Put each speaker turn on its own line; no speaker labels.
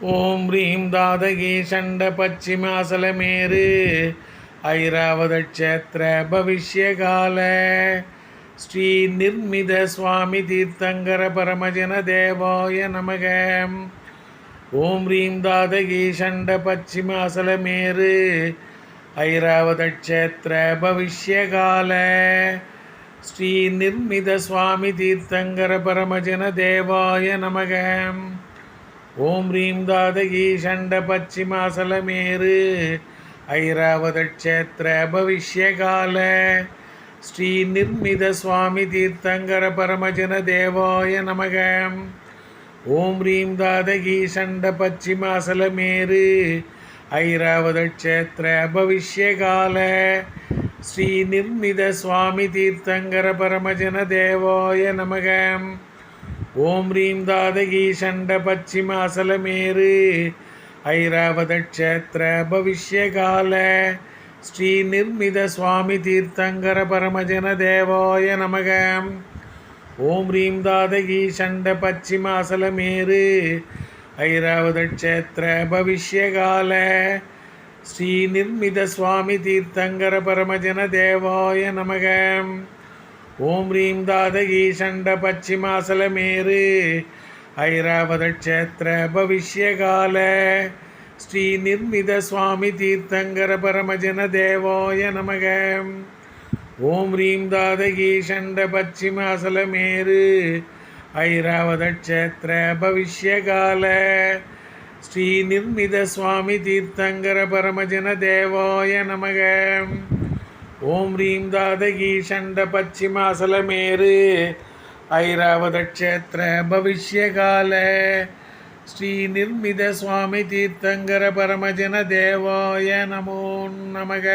ஓம் ரீம் தாதகி சண்ட பச்சிமாசலமேரு ஐராவத க்ஷேத்திர பவிஷ்யகால. ஸ்ரீ நிர்மித சுவாமி தீர்த்தங்கர பரமஜன தேவாய நமக. ஓம் ரீம் தாதகி சண்ட பச்சிமாசலமேரு ஐராவத க்ஷேத்திர பவிஷ்யகால. ஸ்ரீ நிர்மித சுவாமி தீர்த்தங்கர பரமஜன தேவாய நமகம் ஓம் ரீம் தாதகி சண்ட பச்சிமாசலமேரு ஐராவத பவிஷ்யகால ஸ்ரீ நிர்மித சுவாமி தீர்த்தங்கர பரமஜன தேவாய நமக. ஓம் ரீம் தாதகி சண்ட பச்சிமாசலமேரு ஐராவத பவிஷ்யகால ஸ்ரீ நிர்மித சுவாமி தீர்த்தங்கர பரமஜன தேவாய நமகம் ஓம் ரீம் தாதகி சண்ட பச்சிம அசலமேரு ஐராவத பவிஷ்யகால. ஸ்ரீ நிர்மித சுவாமி தீர்த்தங்கர பரமஜன தேவாய நமக. ஓம் ரீம் தாதகி சண்ட பச்சிம அசலமேரு ஐராவத பவிஷ்யகால. ஸ்ரீ நிர்மித சுவாமி தீர்த்தங்கர பரமஜன தேவாய நமகம் ஓம் ரீம் தாதகி சண்ட பச்சிமாசலமேரு ஐராவத க்ஷேத்திர பவிஷ்யகால. ஸ்ரீ நிர்மித சுவாமி தீர்த்தங்கர பரமஜன தேவோய நமக. ஓம் ரீம் தாதகி சண்ட பச்சிமாசலமேரு ஐராவத க்ஷேத்திர பவிஷ்யகால. ஸ்ரீ நிர்மித சுவாமி தீர்த்தங்கர பரமஜன தேவோய நமகம் ஓம் ரீம் தாதகி சண்ட பச்சிமாசலமேரு ஐராவதக்ஷேத்திர பவிஷ்யகால ஸ்ரீ நிர்மித சுவாமி தீர்த்தங்கர பரமஜன தேவாய நமோ நமக.